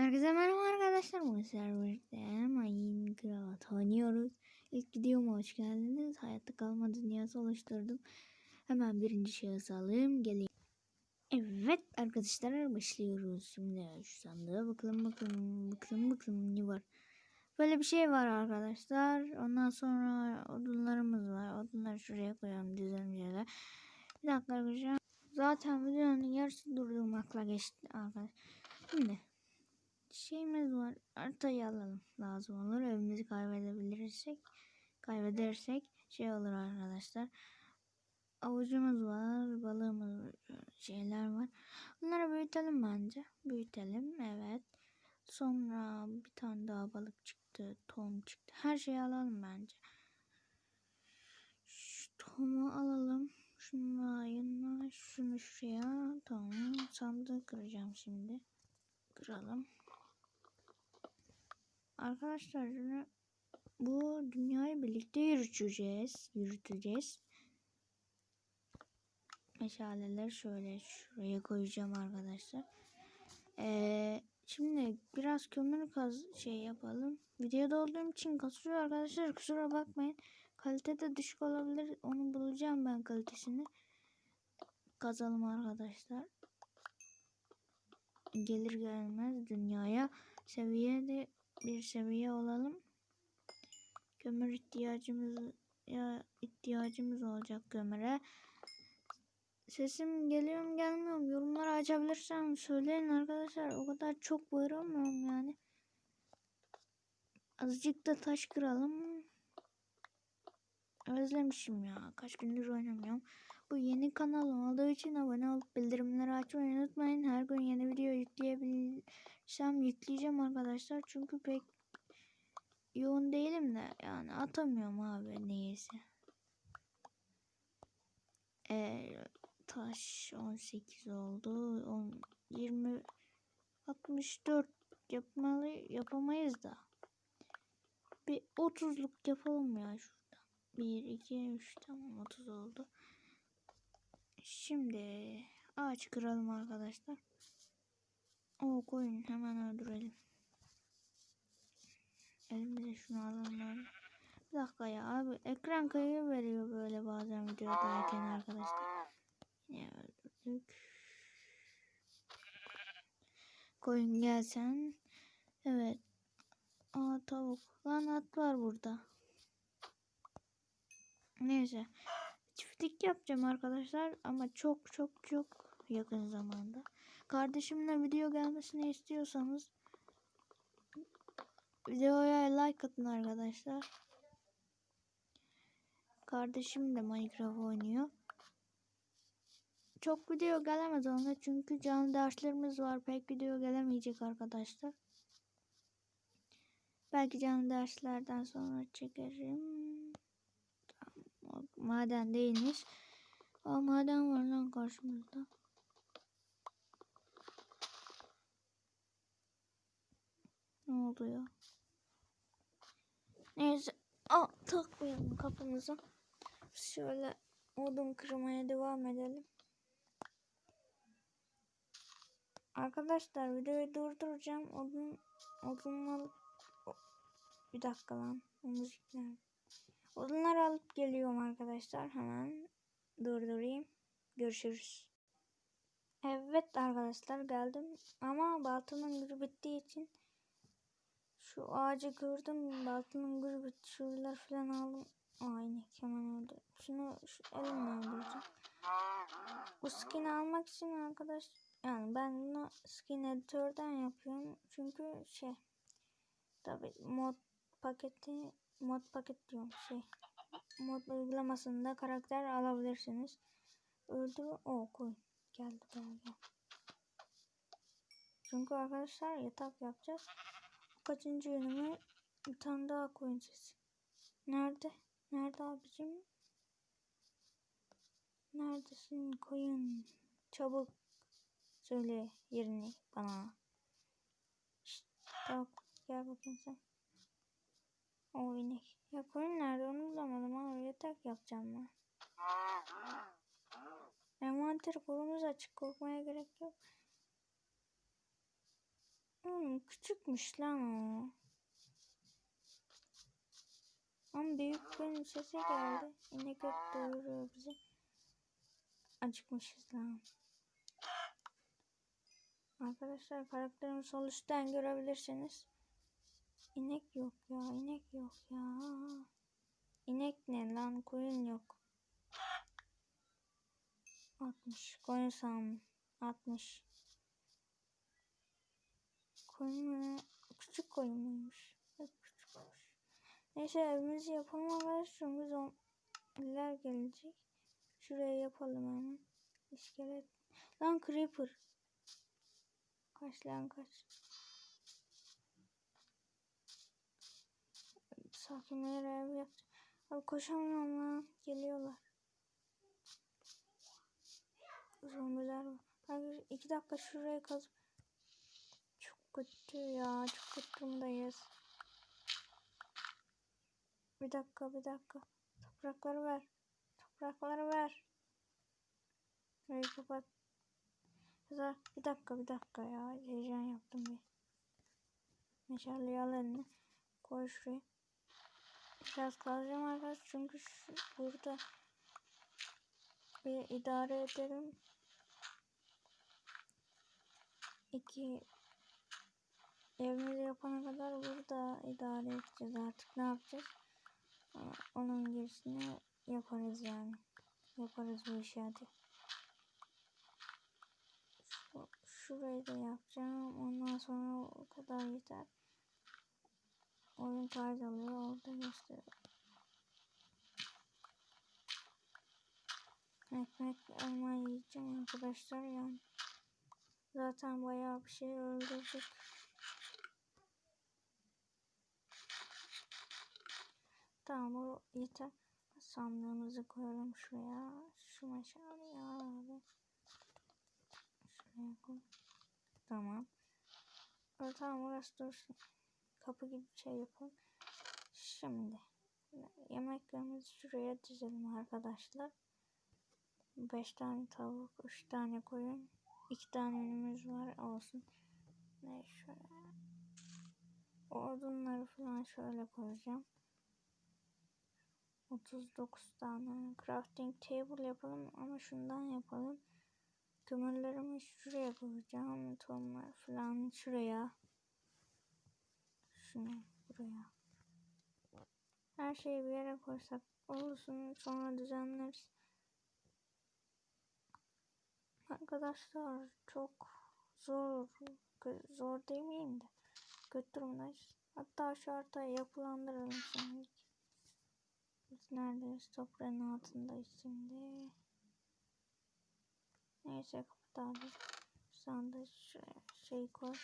Herkese merhaba arkadaşlar. Bu serverde Minecraft oynuyoruz. İlk videoma hoş geldiniz. Hayatta kalma dünyası oluşturdum. Hemen birinci şahıs alayım. Geleyim. Evet arkadaşlar başlıyoruz. Şimdi şu sandığa bakalım bakalım bakalım bakalım ne var. Böyle bir şey var arkadaşlar. Ondan sonra odunlarımız var. Odunları şuraya koyalım düzenli şeyler. Bir dakika arkadaşlar. Zaten videonun yarısı durdurmakla geçti arkadaşlar. Şimdi şeyimiz var. Haritayı alalım. Lazım olur. Evimizi kaybedebilirsek kaybedersek şey olur arkadaşlar. Avucumuz var. Balığımız var. Şeyler var. Bunları büyütelim bence. Büyütelim. Evet. Sonra bir tane daha balık çıktı. Tom çıktı. Her şeyi alalım bence. Şu tomu alalım. Şunu yanına. Şunu şuraya. Tamam. Sandığı kıracağım şimdi. Kıralım. Arkadaşlar bu dünyayı birlikte yürüteceğiz. Yürüteceğiz. Meşaleleri şöyle şuraya koyacağım arkadaşlar. Ee, şimdi biraz kömür kaz şey yapalım. Videoda olduğum için kasıyor arkadaşlar. Kusura bakmayın. Kalite de düşük olabilir. Onu bulacağım ben kalitesini. Kazalım arkadaşlar. Gelir gelmez dünyaya seviyede bir seviye olalım. Kömür ihtiyacımız ya ihtiyacımız olacak kömüre. Sesim geliyor mu gelmiyor mu? Yorumları açabilirsem söyleyin arkadaşlar. O kadar çok bağıramıyorum yani. Azıcık da taş kıralım. Özlemişim ya. Kaç gündür oynamıyorum. Bu yeni kanalım olduğu için abone olup bildirimleri açmayı unutmayın. Her gün yeni video yükleyebilirsem yükleyeceğim arkadaşlar. Çünkü pek yoğun değilim de yani atamıyorum abi neyse. Ee, taş 18 oldu. 10, 20 64 yapmalı yapamayız da. Bir 30'luk yapalım ya şurada. 1 2 3 tamam 30 oldu. Şimdi ağaç kıralım arkadaşlar. O koyun hemen öldürelim. Elimize şunu alalım. Bir dakika ya abi ekran kayıyor veriyor böyle bazen videodayken arkadaşlar. Yine öldürdük. Koyun gelsen. Evet. Aa tavuk. Lan at var burada. Neyse. Çiftlik yapacağım arkadaşlar ama çok çok çok yakın zamanda. Kardeşimle video gelmesini istiyorsanız videoya like atın arkadaşlar. Kardeşim de Minecraft oynuyor. Çok video gelemez onda çünkü canlı derslerimiz var. Pek video gelemeyecek arkadaşlar. Belki canlı derslerden sonra çekerim. Maden değilmiş. Aa maden var lan karşımızda. Ne oldu ya? Neyse. Aa takmayalım kapımıza. Şöyle odun kırmaya devam edelim. Arkadaşlar videoyu durduracağım. Odun odun alıp bir dakika lan. O müzikler. Odunları alıp geliyorum arkadaşlar. Hemen durdurayım. Görüşürüz. Evet arkadaşlar geldim. Ama baltanın gücü bittiği için şu ağacı kırdım. Baltanın gücü bitti. Şuralar falan aldım. Aynı hemen öldü. Şunu şu elimle öldüreceğim. Bu skin almak için arkadaş yani ben bunu skin editörden yapıyorum. Çünkü şey tabi mod paketi mod paket diyorum şey mod uygulamasında karakter alabilirsiniz. Öldü o koy geldi galiba. Çünkü arkadaşlar yatak yapacağız. Kaçıncı yönümü bir tane daha sesi. Nerede? Nerede abicim? Neredesin koyun? Çabuk söyle yerini bana. Şşt, bak gel bakayım sen. O inek. Ya koyun nerede onu bulamadım abi. Yatak yapacağım ben. Envanter kolumuz açık. Korkmaya gerek yok. Oğlum küçükmüş lan o. Ama büyük bir sesi geldi. Yine gök doyuruyor bizi. Acıkmışız lan. Arkadaşlar karakterimi sol üstten görebilirsiniz. İnek yok ya, inek yok ya. İnek ne lan? Koyun yok. 60. Koyun sağım. 60. Koyun mu? Küçük koyun muymuş? Küçükmüş. Neyse evimizi yapalım arkadaşlar. Zombiler gelecek. Şuraya yapalım hemen. İskelet. Lan creeper. Kaç lan kaç. Sakinlere ev yapacağım. Abi koşamıyorum lan. Geliyorlar. Zombiler var. Hadi iki dakika şuraya kazıp. Çok kötü ya. Çok kötü durumdayız. Bir dakika bir dakika. Toprakları ver. Toprakları ver. Şurayı kapat. Bir dakika bir dakika ya. Heyecan yaptım bir. Meşaleyi al eline. Koy şuraya. Biraz kalacağım arkadaşlar çünkü şu, burada bir idare edelim. İki evimizi yapana kadar burada idare edeceğiz artık ne yapacağız? Onun gerisini yaparız yani. Yaparız bu işi hadi. Şu, şurayı da yapacağım. Ondan sonra o kadar yeter. Oyun kaydalıyor. Orada gösteriyor. Ekmek elma yiyeceğim arkadaşlar yani. Zaten bayağı bir şey öldürdük. Tamam o yeter. Sandığımızı koyalım şuraya. Şu meşaleyi al abi. Şuraya koy. Tamam. Tamam orası dursun. Kapı gibi bir şey yapalım. Şimdi yemeklerimizi şuraya dizelim arkadaşlar. 5 tane tavuk, 3 tane koyun, 2 tane ünümüz var olsun. Ne şöyle. Odunları falan şöyle koyacağım. 39 tane crafting table yapalım ama şundan yapalım. Kömürlerimi şuraya koyacağım. Tohumlar falan şuraya. Şunu buraya. Her şeyi bir yere koysak olsun sonra düzenleriz. Arkadaşlar çok zor zor demeyeyim de durumdayız. Hatta şu haritayı yapılandıralım şimdi. Biz neredeyiz? Toprağın altındayız şimdi. Neyse kapat abi. Sen de şey koy.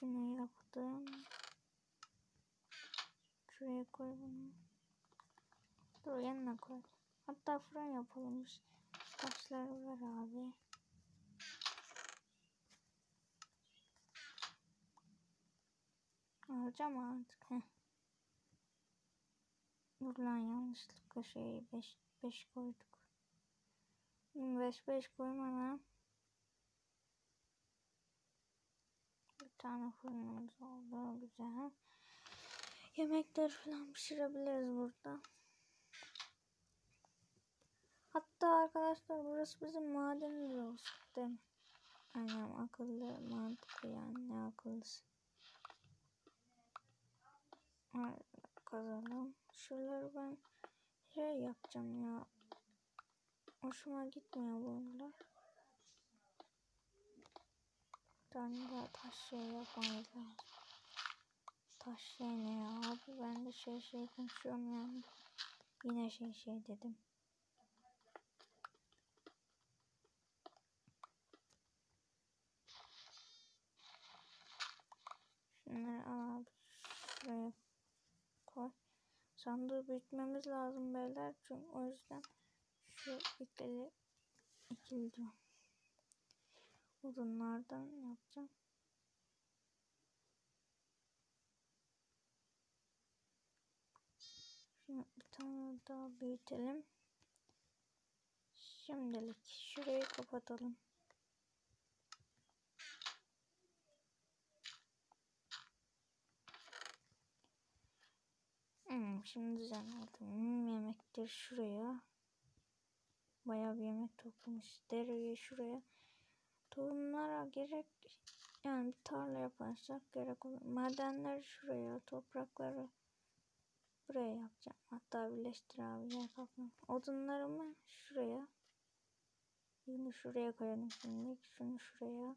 Şunu yaptım. Şuraya koy bunu. Dur yanına koy. Hatta fırın yapalım. Taşları ver abi. Alacağım artık. Dur lan yanlışlıkla şey 5 5 koyduk. 5 5 koyma lan. Bir tane fırınımız oldu. Güzel. Yemekler falan pişirebiliriz burada. Hatta arkadaşlar burası bizim madenimiz olsun değil mi? Aynen akıllı mantıklı yani ne akıllısı. Kazalım. Şuraları ben şey yapacağım ya. Hoşuma gitmiyor bunlar. Bir tane daha taş şey yapmamız. Taş şey ne ya abi ben de şey şey konuşuyorum yani. Yine şey şey dedim. Şunları al abi. Şuraya koy. Sandığı büyütmemiz lazım beyler. Çünkü o yüzden şu ikili ikili diyorum. Odunlardan yapacağım. Şunu bir tane daha büyütelim. Şimdilik şurayı kapatalım. Hmm, şimdi düzenledim. Yemekleri şuraya. Bayağı bir yemek toplamış. Dereyi şuraya. Tohumlara gerek yani bir tarla yaparsak gerek olur. Madenleri şuraya, toprakları buraya yapacağım. Hatta birleştir abi yer. Odunlarımı şuraya. Yine şuraya koyalım şimdi. Şunu şuraya.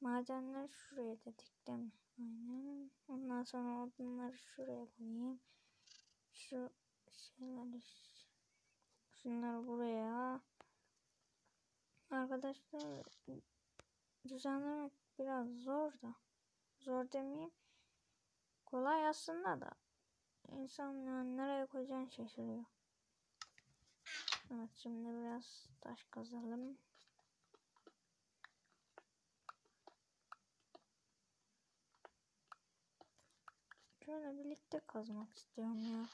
Madenler şuraya dedik değil mi? Aynen. Ondan sonra odunları şuraya koyayım. Şu şeyleri şunları buraya. Arkadaşlar düzenlemek biraz zor da. Zor demeyeyim. Kolay aslında da. İnsan yani nereye koyacağını şaşırıyor. Evet şimdi biraz taş kazalım. Şöyle birlikte kazmak istiyorum ya.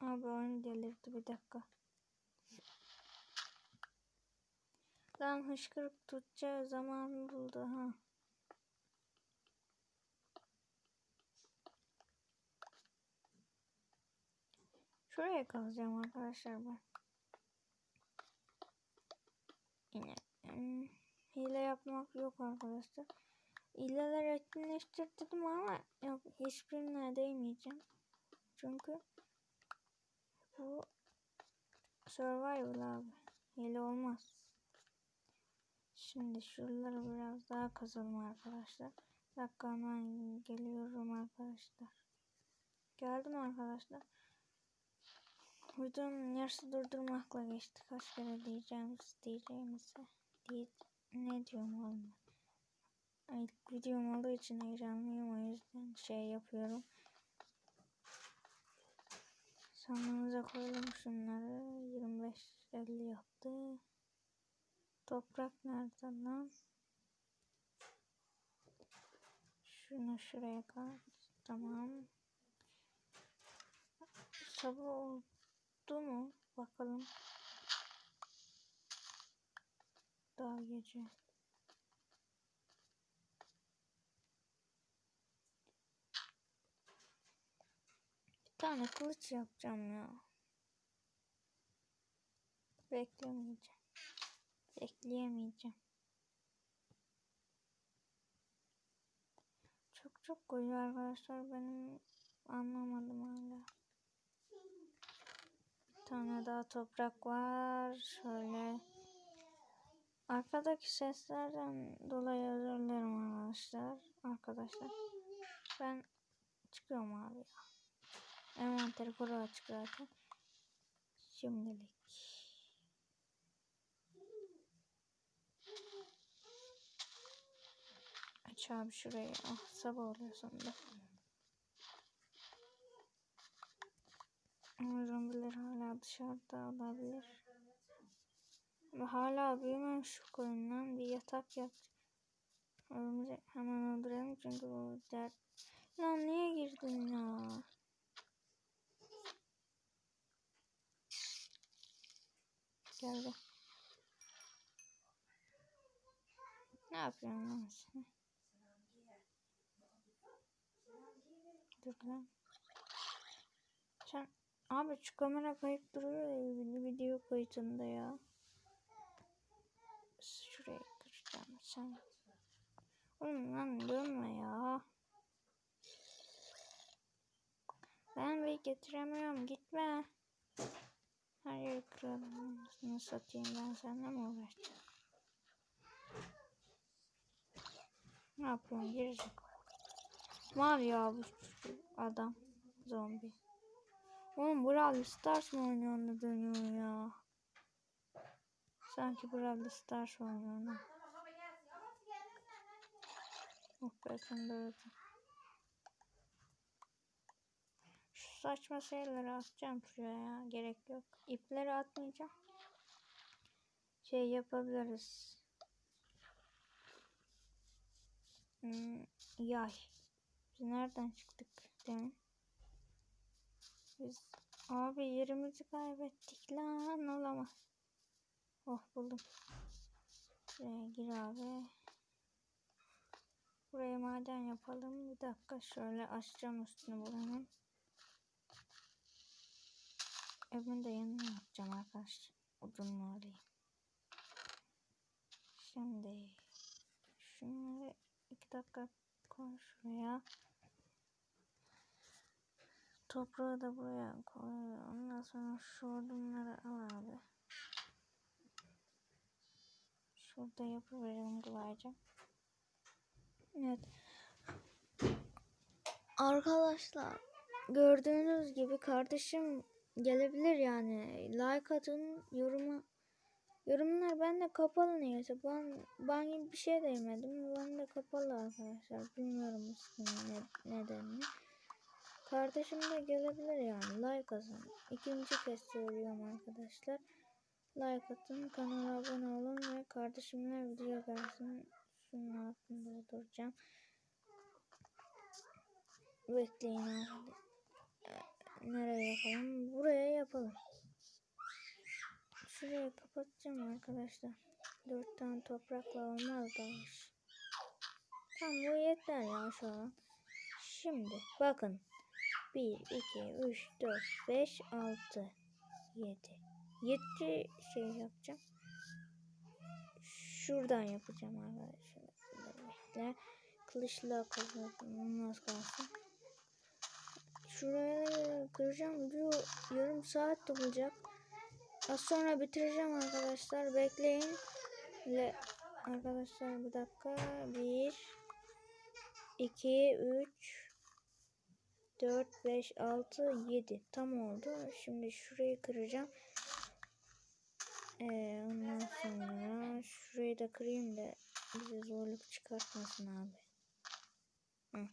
Abi oyun delirdi bir dakika. Lan hışkırık tutacağı zaman buldu ha. Şuraya kazacağım arkadaşlar ben. Yine hmm, hile yapmak yok arkadaşlar. Hileler etkinleştir dedim ama yok hiçbirine değmeyeceğim. Çünkü bu survival abi. Hile olmaz. Şimdi şuraları biraz daha kazalım arkadaşlar. Bir dakika hemen geliyorum arkadaşlar. Geldim arkadaşlar. Videonun yarısı durdurmakla geçti. Kaç kere diyeceğimiz diyeceğimize. Diye, ne diyorum oğlum İlk videom olduğu için heyecanlıyım. O yüzden şey yapıyorum. Sanmamıza koyalım şunları. 25-50 yaptı. Toprak nerede lan? Şunu şuraya koy. Tamam. Sabah oldu mu? Bakalım. Daha gece. Tane kılıç yapacağım ya. Beklemeyeceğim. Bekleyemeyeceğim. Çok çok koyuyor arkadaşlar. Benim anlamadım hala. Bir tane daha toprak var. Şöyle. Arkadaki seslerden dolayı özür dilerim arkadaşlar. Arkadaşlar. Ben çıkıyorum abi ya. Envanteri kuru açık zaten. Şimdilik. Aç abi şurayı. Ah sabah oluyor sonunda. Zombiler hala dışarıda olabilir. Ve hala büyümemiş şu koyundan bir yatak yap. Örümcek hemen öldürelim çünkü bu dert. Lan niye girdin ya? Geldi. Ne yapıyorsun lan sen? Dur lan. Sen abi şu kamera kayıp duruyor ya video kayıtında ya. Şuraya kıracağım sen. Oğlum lan dönme ya. Ben bir getiremiyorum gitme. Kıralım. Nasıl satayım ben seninle mi uğraşacağım? Ne yapıyorsun gerizekalı? Mavi ya bu adam. Zombi. Oğlum Brawl Stars mı oynuyor da dönüyor ya? Sanki Brawl Stars oynuyor. Oh be sen de öldün. Şu saçma şeyleri atacağım şuraya ya. Gerek yok. İpleri atmayacağım. Şey yapabiliriz. Hmm, yay. Biz nereden çıktık demin? Biz abi yerimizi kaybettik lan olamaz. Oh buldum. Şuraya gir abi. Buraya maden yapalım. Bir dakika şöyle açacağım üstünü buranın. Evin de yanına yapacağım arkadaşlar. Odunlu alayım. Şimdi şunları iki dakika koy şuraya. Toprağı da buraya koy. Ondan sonra şu odunları al abi. Şurada yapıverelim kolayca. Evet. Arkadaşlar gördüğünüz gibi kardeşim gelebilir yani. Like atın, yoruma Yorumlar bende kapalı neyse. Ben, ben bir şey de yemedim. Ben de kapalı arkadaşlar. Bilmiyorum ne, nedenini. Kardeşim de gelebilir yani. Like atın. İkinci kez söylüyorum arkadaşlar. Like atın. Kanala abone olun ve kardeşimle video gelsin. Şunun altında dolduracağım. Bekleyin abi. Nereye yapalım? Buraya yapalım. Şurayı kapatacağım arkadaşlar. Dört tane toprakla olmaz da. Tamam bu yeter ya şu an. Şimdi bakın. 1, 2, 3, 4, 5, 6, 7. 7 şey yapacağım. Şuradan yapacağım arkadaşlar. Kılıçla kazanmaz kalsın. Şuraya kıracağım. Video yarım saat olacak. Az sonra bitireceğim arkadaşlar. Bekleyin. Ve arkadaşlar bir dakika. 1 2 3 4 5 6 7 tam oldu. Şimdi şurayı kıracağım. Ee, ondan sonra şurayı da kırayım da bize zorluk çıkartmasın abi. Hı.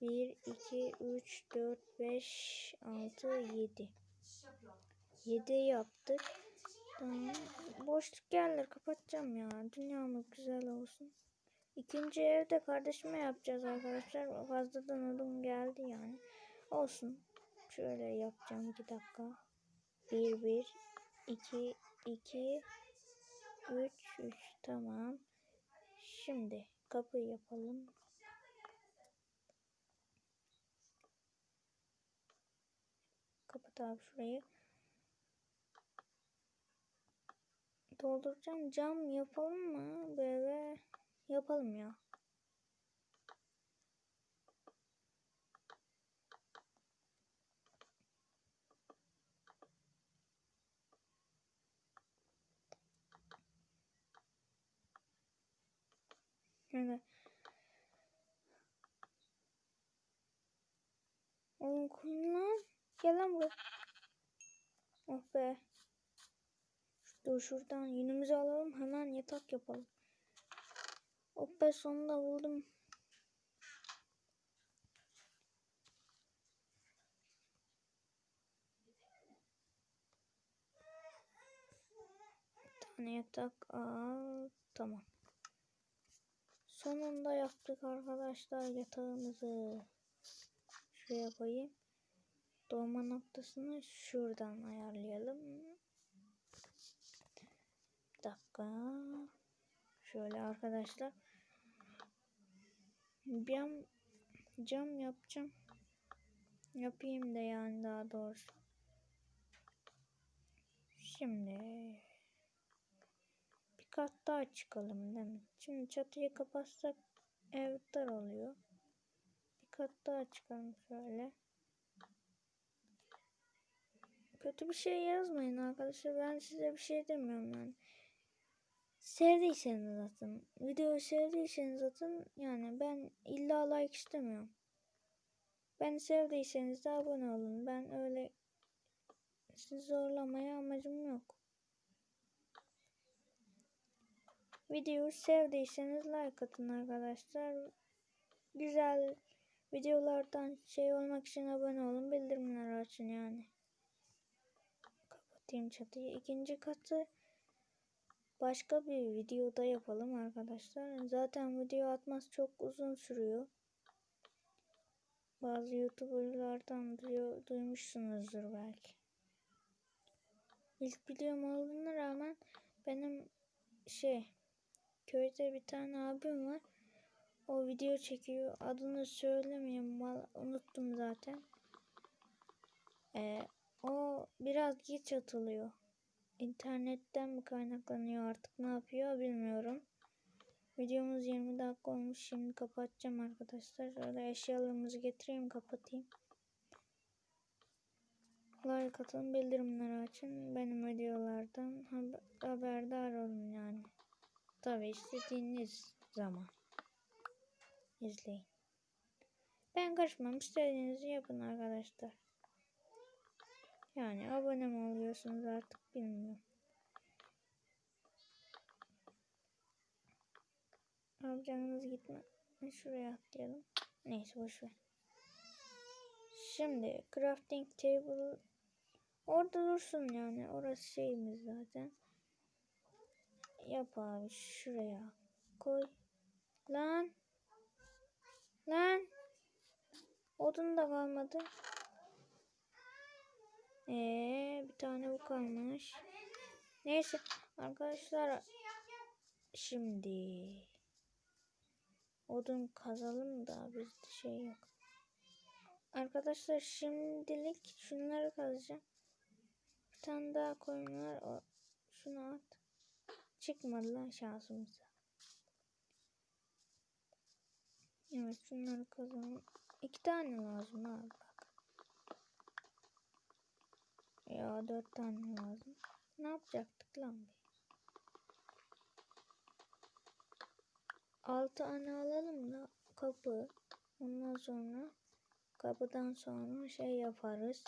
1 2 3 4 5 6 7 7 yaptık. Tamam. Boşluk yerleri kapatacağım ya. Dünyamız güzel olsun. İkinci evde kardeşime yapacağız arkadaşlar. Fazladan odun geldi yani. Olsun. Şöyle yapacağım 2 dakika. 1 1 2 2 3 3 tamam. Şimdi kapıyı yapalım. Kapat abi şurayı. dolduracağım. Cam yapalım mı? Böyle yapalım ya. Şöyle. Oğlum kullan. Gel lan buraya. Oh be. Dur şuradan yünümüzü alalım. Hemen yatak yapalım. Hoppa sonunda buldum. Bir yatak al. Tamam. Sonunda yaptık arkadaşlar yatağımızı. Şuraya koyayım. Doğma noktasını şuradan ayarlayalım dakika. Şöyle arkadaşlar. Cam, cam yapacağım. Yapayım da yani daha doğrusu. Şimdi bir kat daha çıkalım değil mi? Şimdi çatıyı kapatsak ev dar oluyor. Bir kat daha çıkalım şöyle. Kötü bir şey yazmayın arkadaşlar. Ben size bir şey demiyorum yani sevdiyseniz zaten videoyu sevdiyseniz zaten yani ben illa like istemiyorum. Ben sevdiyseniz de abone olun. Ben öyle sizi zorlamaya amacım yok. Videoyu sevdiyseniz like atın arkadaşlar. Güzel videolardan şey olmak için abone olun. Bildirimler açın yani. Kapatayım çatıyı. İkinci katı başka bir videoda yapalım arkadaşlar. Zaten video atması çok uzun sürüyor. bazı youtuberlardan duyu- duymuşsunuzdur belki. İlk videom olduğuna rağmen benim şey köyde bir tane abim var. O video çekiyor. Adını söylemiyorum. val- Unuttum zaten. Ee, biraz geç atılıyor. İnternetten mi kaynaklanıyor artık ne yapıyor bilmiyorum. Videomuz 20 dakika olmuş. Şimdi kapatacağım arkadaşlar. Öyle eşyalarımızı getireyim kapatayım. Like atın, bildirimleri açın. Benim videolardan haber- haberdar olun yani. Tabi istediğiniz zaman izleyin. Ben karışmam. İstediğinizi yapın arkadaşlar. Yani abone mi oluyorsunuz artık bilmiyorum. Abi canınız gitme. Şuraya atlayalım. Neyse boşver. Şimdi crafting table orada dursun yani. Orası şeyimiz zaten. Yap abi şuraya koy. Lan. Lan. Odun da kalmadı. Ee, bir tane bu kalmış. Neyse arkadaşlar şimdi odun kazalım da bizde şey yok. Arkadaşlar şimdilik şunları kazacağım. Bir tane daha koyun var. O, şunu at. Çıkmadı lan şansımıza. Evet şunları kazalım. İki tane lazım abi Ya dört tane lazım. Ne yapacaktık lan bir? Altı tane alalım da kapı. Ondan sonra kapıdan sonra şey yaparız.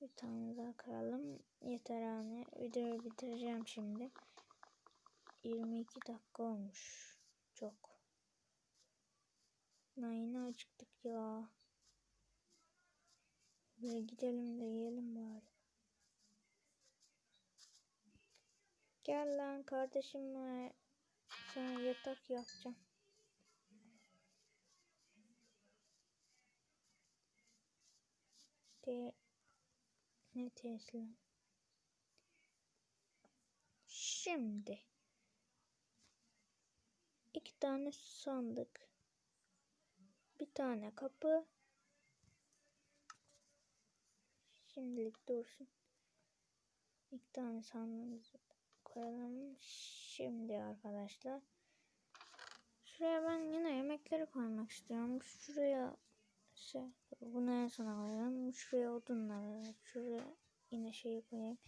Bir tane daha kıralım. Yeter hani. Videoyu bitireceğim şimdi. 22 dakika olmuş. Çok. Lan yine acıktık ya. Böyle gidelim de yiyelim bari. Gel lan kardeşimle sana yatak yapacağım. De ne Tesla? Şimdi iki tane sandık, bir tane kapı. Şimdilik dursun. İki tane sandığımızı koyalım. Şimdi arkadaşlar. Şuraya ben yine yemekleri koymak istiyorum. Şuraya şey bunu en sona koyalım. Şuraya odunları, şuraya yine şeyi koyayım.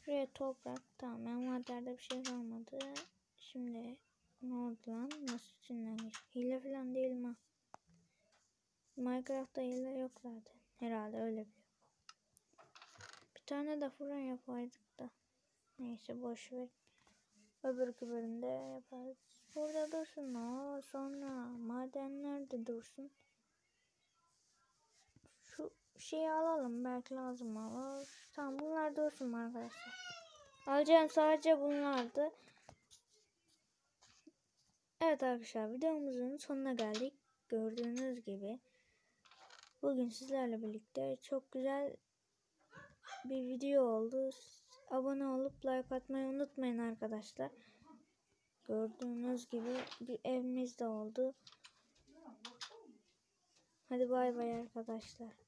Şuraya toprak. Tamam envanterde bir şey kalmadı. Şimdi ne oldu lan? Nasıl içinden geçti? Hile falan değil mi? Minecraft'ta hile yok zaten. Herhalde öyle bir. Bir tane de fırın yapaydık da. Neyse boş ver. Öbür bölümde yaparız. Burada dursun o. Sonra madenler de dursun. Şu şeyi alalım. Belki lazım olur. Tamam bunlar dursun arkadaşlar. Alacağım sadece bunlardı. Evet arkadaşlar videomuzun sonuna geldik. Gördüğünüz gibi. Bugün sizlerle birlikte çok güzel bir video oldu. Abone olup like atmayı unutmayın arkadaşlar. Gördüğünüz gibi bir evimiz de oldu. Hadi bay bay arkadaşlar.